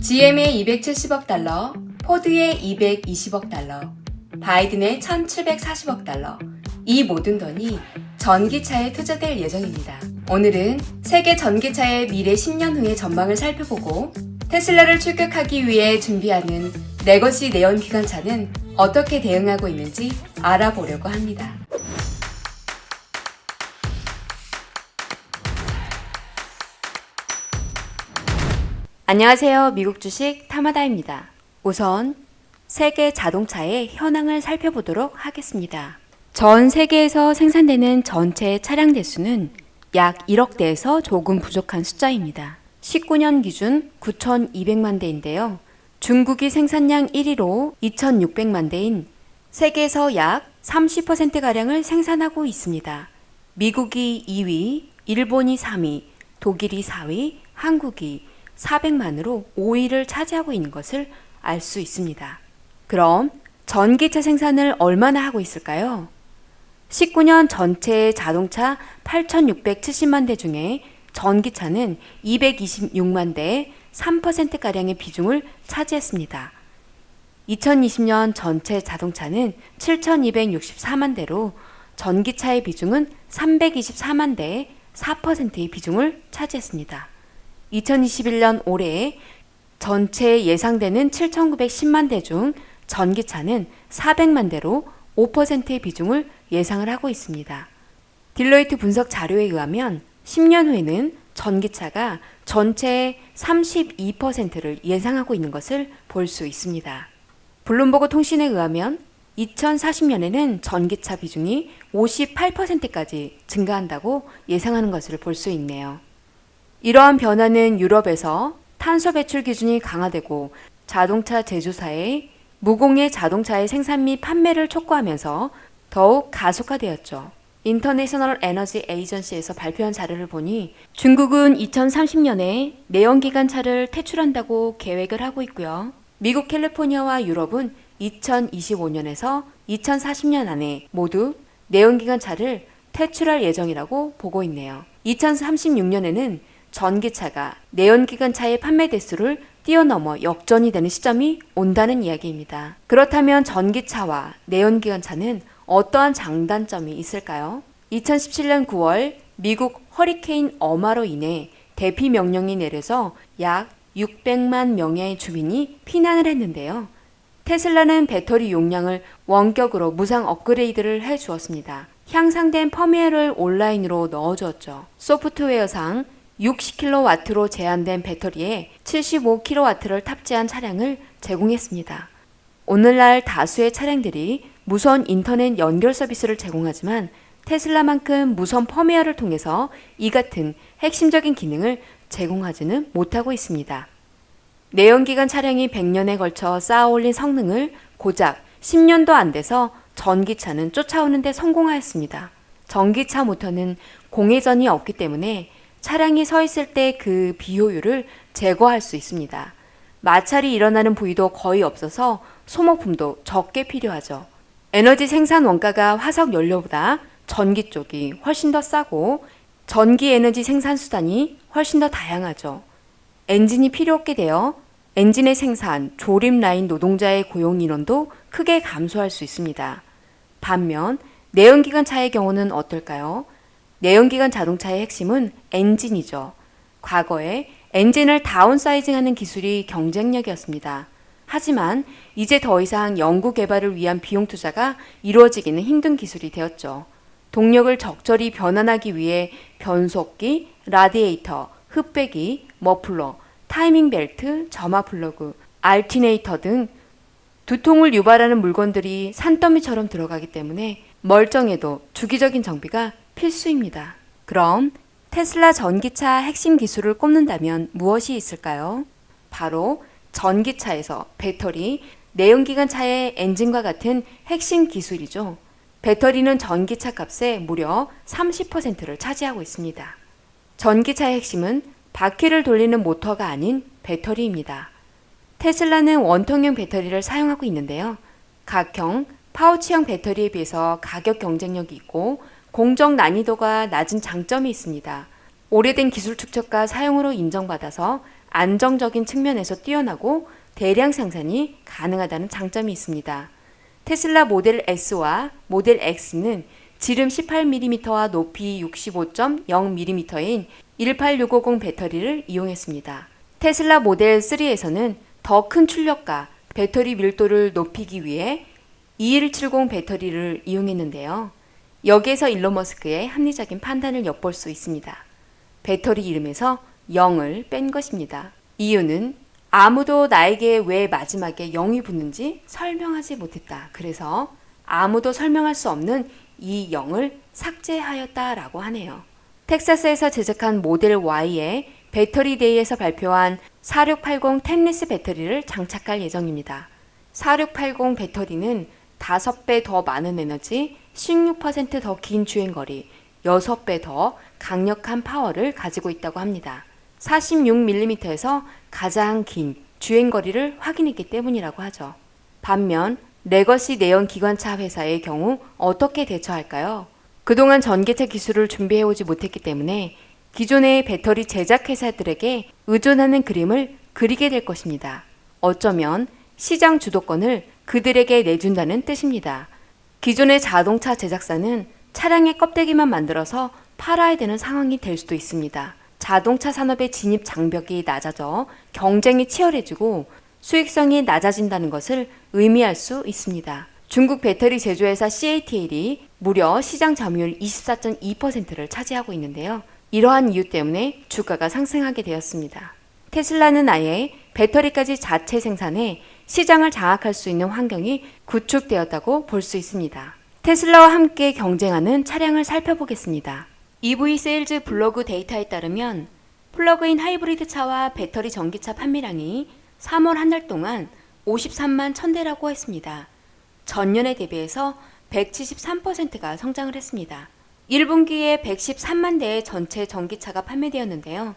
GM의 270억 달러, 포드의 220억 달러, 바이든의 1740억 달러. 이 모든 돈이 전기차에 투자될 예정입니다. 오늘은 세계 전기차의 미래 10년 후의 전망을 살펴보고 테슬라를 출격하기 위해 준비하는 레거시 네온 기관차는 어떻게 대응하고 있는지 알아보려고 합니다. 안녕하세요. 미국 주식 타마다입니다. 우선 세계 자동차의 현황을 살펴보도록 하겠습니다. 전 세계에서 생산되는 전체 차량 대수는 약 1억 대에서 조금 부족한 숫자입니다. 19년 기준 9,200만 대인데요. 중국이 생산량 1위로 2,600만 대인 세계에서 약 30%가량을 생산하고 있습니다. 미국이 2위, 일본이 3위, 독일이 4위, 한국이 400만으로 5위를 차지하고 있는 것을 알 수 있습니다. 그럼 전기차 생산을 얼마나 하고 있을까요? 19년 전체 자동차 8,670만 대 중에 전기차는 226만 대의 3%가량의 비중을 차지했습니다. 2020년 전체 자동차는 7,264만 대로 전기차의 비중은 324만 대의 4%의 비중을 차지했습니다. 2021년 올해 전체 예상되는 7,910만 대 중 전기차는 400만 대로 5%의 비중을 예상을 하고 있습니다. 딜로이트 분석 자료에 의하면 10년 후에는 전기차가 전체의 32%를 예상하고 있는 것을 볼 수 있습니다. 블룸버그 통신에 의하면 2040년에는 전기차 비중이 58%까지 증가한다고 예상하는 것을 볼 수 있네요. 이러한 변화는 유럽에서 탄소 배출 기준이 강화되고 자동차 제조사의 무공해 자동차의 생산 및 판매를 촉구하면서 더욱 가속화되었죠. 인터내셔널 에너지 에이전시에서 발표한 자료를 보니 중국은 2030년에 내연기관차를 퇴출한다고 계획을 하고 있고요. 미국 캘리포니아와 유럽은 2025년에서 2040년 안에 모두 내연기관차를 퇴출할 예정이라고 보고 있네요. 2036년에는 전기차가 내연기관차의 판매 대수를 뛰어넘어 역전이 되는 시점이 온다는 이야기입니다. 그렇다면 전기차와 내연기관차는 어떠한 장단점이 있을까요? 2017년 9월 미국 허리케인 어마로 인해 대피 명령이 내려서 약 600만 명의 주민이 피난을 했는데요. 테슬라는 배터리 용량을 원격으로 무상 업그레이드를 해 주었습니다. 향상된 펌웨어를 온라인으로 넣어 주었죠. 소프트웨어상 60kW로 제한된 배터리에 75kW를 탑재한 차량을 제공했습니다. 오늘날 다수의 차량들이 무선 인터넷 연결 서비스를 제공하지만 테슬라만큼 무선 펌웨어를 통해서 이 같은 핵심적인 기능을 제공하지는 못하고 있습니다. 내연기관 차량이 100년에 걸쳐 쌓아올린 성능을 고작 10년도 안 돼서 전기차는 쫓아오는데 성공하였습니다. 전기차 모터는 공회전이 없기 때문에 차량이 서 있을 때 그 비효율을 제거할 수 있습니다. 마찰이 일어나는 부위도 거의 없어서 소모품도 적게 필요하죠. 에너지 생산 원가가 화석 연료보다 전기 쪽이 훨씬 더 싸고 전기 에너지 생산 수단이 훨씬 더 다양하죠. 엔진이 필요 없게 되어 엔진의 생산, 조립 라인 노동자의 고용 인원도 크게 감소할 수 있습니다. 반면 내연기관 차의 경우는 어떨까요? 내연기관 자동차의 핵심은 엔진이죠. 과거에 엔진을 다운사이징하는 기술이 경쟁력이었습니다. 하지만 이제 더 이상 연구 개발을 위한 비용 투자가 이루어지기는 힘든 기술이 되었죠. 동력을 적절히 변환하기 위해 변속기, 라디에이터, 흡배기, 머플러, 타이밍 벨트, 점화 플러그, 알티네이터 등 두통을 유발하는 물건들이 산더미처럼 들어가기 때문에 멀쩡해도 주기적인 정비가 필수입니다. 그럼 테슬라 전기차 핵심 기술을 꼽는다면 무엇이 있을까요? 바로 전기차에서 배터리, 내연기관 차의 엔진과 같은 핵심 기술이죠. 배터리는 전기차 값의 무려 30%를 차지하고 있습니다. 전기차의 핵심은 바퀴를 돌리는 모터가 아닌 배터리입니다. 테슬라는 원통형 배터리를 사용하고 있는데요. 각형, 파우치형 배터리에 비해서 가격 경쟁력이 있고 공정 난이도가 낮은 장점이 있습니다. 오래된 기술 축적과 사용으로 인정받아서 안정적인 측면에서 뛰어나고 대량 생산이 가능하다는 장점이 있습니다. 테슬라 모델 S와 모델 X는 지름 18mm와 높이 65.0mm인 18650 배터리를 이용했습니다. 테슬라 모델 3에서는 더 큰 출력과 배터리 밀도를 높이기 위해 2170 배터리를 이용했는데요. 여기에서 일론 머스크의 합리적인 판단을 엿볼 수 있습니다. 배터리 이름에서 0을 뺀 것입니다. 이유는 아무도 나에게 왜 마지막에 0이 붙는지 설명하지 못했다. 그래서 아무도 설명할 수 없는 이 0을 삭제하였다라고 하네요. 텍사스에서 제작한 모델 Y에 배터리 데이에서 발표한 4680 템리스 배터리를 장착할 예정입니다. 4680 배터리는 5배 더 많은 에너지, 16%더 긴 주행거리, 6배 더 강력한 파워를 가지고 있다고 합니다. 46mm에서 가장 긴 주행거리를 확인했기 때문이라고 하죠. 반면 레거시 내연 기관차 회사의 경우 어떻게 대처할까요? 그동안 전기차 기술을 준비해오지 못했기 때문에 기존의 배터리 제작 회사들에게 의존하는 그림을 그리게 될 것입니다. 어쩌면 시장 주도권을 그들에게 내준다는 뜻입니다. 기존의 자동차 제작사는 차량의 껍데기만 만들어서 팔아야 되는 상황이 될 수도 있습니다. 자동차 산업의 진입 장벽이 낮아져 경쟁이 치열해지고 수익성이 낮아진다는 것을 의미할 수 있습니다. 중국 배터리 제조회사 CATL이 무려 시장 점유율 24.2%를 차지하고 있는데요. 이러한 이유 때문에 주가가 상승하게 되었습니다. 테슬라는 아예 배터리까지 자체 생산해 시장을 장악할 수 있는 환경이 구축되었다고 볼 수 있습니다. 테슬라와 함께 경쟁하는 차량을 살펴보겠습니다. EV 세일즈 블로그 데이터에 따르면 플러그인 하이브리드 차와 배터리 전기차 판매량이 3월 한 달 동안 53만 1000대라고 했습니다. 전년에 대비해서 173%가 성장을 했습니다. 1분기에 113만 대의 전체 전기차가 판매되었는데요.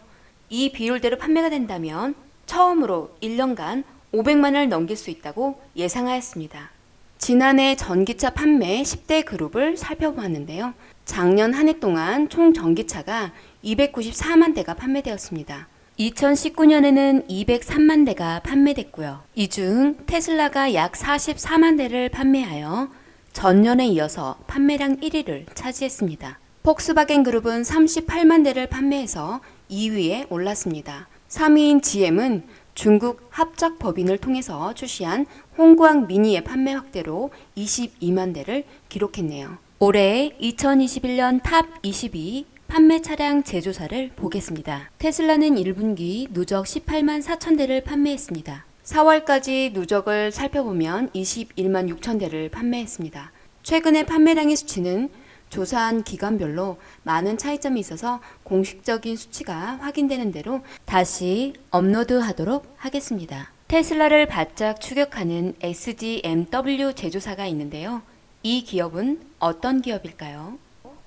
이 비율대로 판매가 된다면 처음으로 1년간 500만을 넘길 수 있다고 예상하였습니다. 지난해 전기차 판매 10대 그룹을 살펴보았는데요. 작년 한 해 동안 총 전기차가 294만 대가 판매되었습니다. 2019년에는 203만 대가 판매됐고요. 이 중 테슬라가 약 44만 대를 판매하여 전년에 이어서 판매량 1위를 차지했습니다. 폭스바겐 그룹은 38만 대를 판매해서 2위에 올랐습니다. 3위인 GM은 중국 합작 법인을 통해서 출시한 홍구ang 미니의 판매 확대로 22만 대를 기록했네요. 올해 2021년 탑22 판매 차량 제조사를 보겠습니다. 테슬라는 1분기 누적 18만 4천 대를 판매했습니다. 4월까지 누적을 살펴보면 21만 6천 대를 판매했습니다. 최근의 판매량의 수치는 조사한 기간별로 많은 차이점이 있어서 공식적인 수치가 확인되는 대로 다시 업로드하도록 하겠습니다. 테슬라를 바짝 추격하는 SDMW 제조사가 있는데요. 이 기업은 어떤 기업일까요?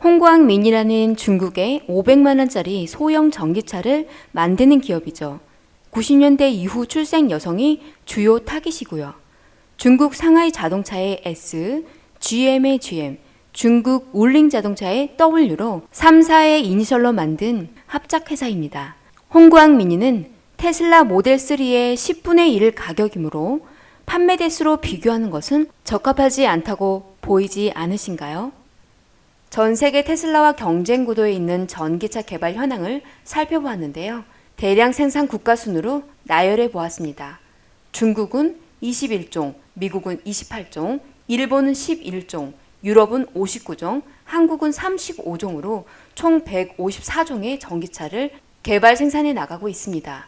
홍구ang 민이라는 중국의 500만 원짜리 소형 전기차를 만드는 기업이죠. 90년대 이후 출생 여성이 주요 타깃이고요. 중국 상하이 자동차의 S, GM의 GM, 중국 울링 자동차의 W로 3사의 이니셜로 만든 합작 회사입니다. 홍구ang 미니는 테슬라 모델 3의 10분의 1 가격이므로 판매 대수로 비교하는 것은 적합하지 않다고 보이지 않으신가요? 전 세계 테슬라와 경쟁 구도에 있는 전기차 개발 현황을 살펴보았는데요. 대량 생산 국가 순으로 나열해 보았습니다. 중국은 21종, 미국은 28종, 일본은 11종, 유럽은 59종, 한국은 35종으로 총 154종의 전기차를 개발 생산해 나가고 있습니다.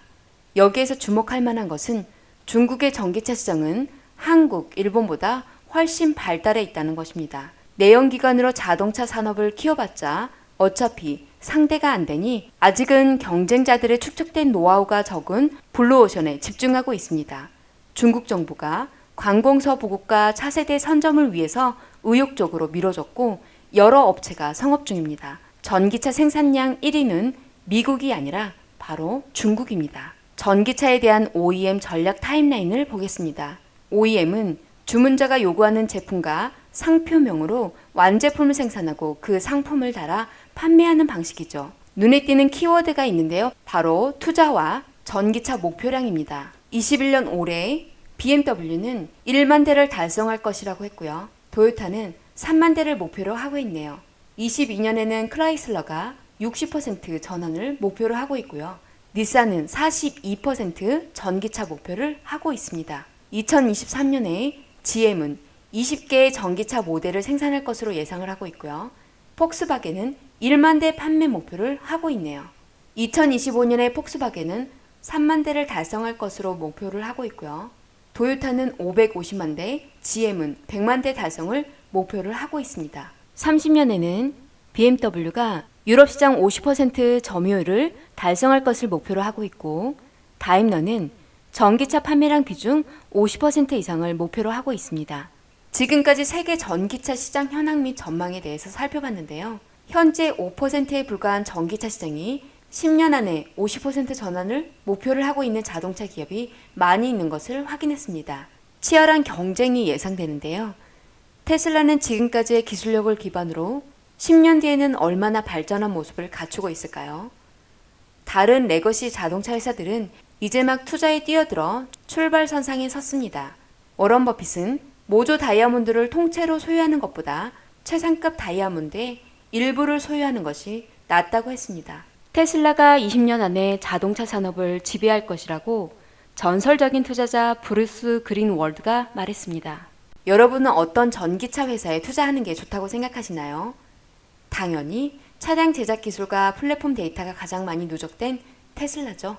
여기에서 주목할 만한 것은 중국의 전기차 시장은 한국, 일본보다 훨씬 발달해 있다는 것입니다. 내연기관으로 자동차 산업을 키워봤자 어차피 상대가 안 되니 아직은 경쟁자들의 축적된 노하우가 적은 블루오션에 집중하고 있습니다. 중국 정부가 관공서 보급과 차세대 선점을 위해서 의욕적으로 밀어줬고 여러 업체가 성업 중입니다. 전기차 생산량 1위는 미국이 아니라 바로 중국입니다. 전기차에 대한 OEM 전략 타임라인을 보겠습니다. OEM은 주문자가 요구하는 제품과 상표명으로 완제품을 생산하고 그 상품을 달아 판매하는 방식이죠. 눈에 띄는 키워드가 있는데요. 바로 투자와 전기차 목표량입니다. 21년 올해 BMW는 1만 대를 달성할 것이라고 했고요. 도요타는 3만 대를 목표로 하고 있네요. 22년에는 크라이슬러가 60% 전환을 목표로 하고 있고요. 닛산은 42% 전기차 목표를 하고 있습니다. 2023년에 GM은 20개의 전기차 모델을 생산할 것으로 예상을 하고 있고요. 폭스바겐은 1만 대 판매 목표를 하고 있네요. 2025년에 폭스바겐은 3만 대를 달성할 것으로 목표를 하고 있고요. 도요타는 550만 대, GM은 100만 대 달성을 목표를 하고 있습니다. 30년에는 BMW가 유럽 시장 50% 점유율을 달성할 것을 목표로 하고 있고 다임러는 전기차 판매량 비중 50% 이상을 목표로 하고 있습니다. 지금까지 세계 전기차 시장 현황 및 전망에 대해서 살펴봤는데요. 현재 5%에 불과한 전기차 시장이 10년 안에 50% 전환을 목표를 하고 있는 자동차 기업이 많이 있는 것을 확인했습니다. 치열한 경쟁이 예상되는데요. 테슬라는 지금까지의 기술력을 기반으로 10년 뒤에는 얼마나 발전한 모습을 갖추고 있을까요? 다른 레거시 자동차 회사들은 이제 막 투자에 뛰어들어 출발선상에 섰습니다. 워런 버핏은 모조 다이아몬드를 통째로 소유하는 것보다 최상급 다이아몬드의 일부를 소유하는 것이 낫다고 했습니다. 테슬라가 20년 안에 자동차 산업을 지배할 것이라고 전설적인 투자자 브루스 그린월드가 말했습니다. 여러분은 어떤 전기차 회사에 투자하는 게 좋다고 생각하시나요? 당연히 차량 제작 기술과 플랫폼 데이터가 가장 많이 누적된 테슬라죠.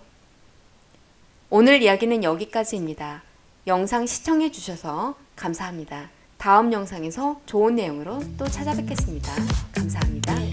오늘 이야기는 여기까지입니다. 영상 시청해 주셔서 감사합니다. 다음 영상에서 좋은 내용으로 또 찾아뵙겠습니다. 감사합니다.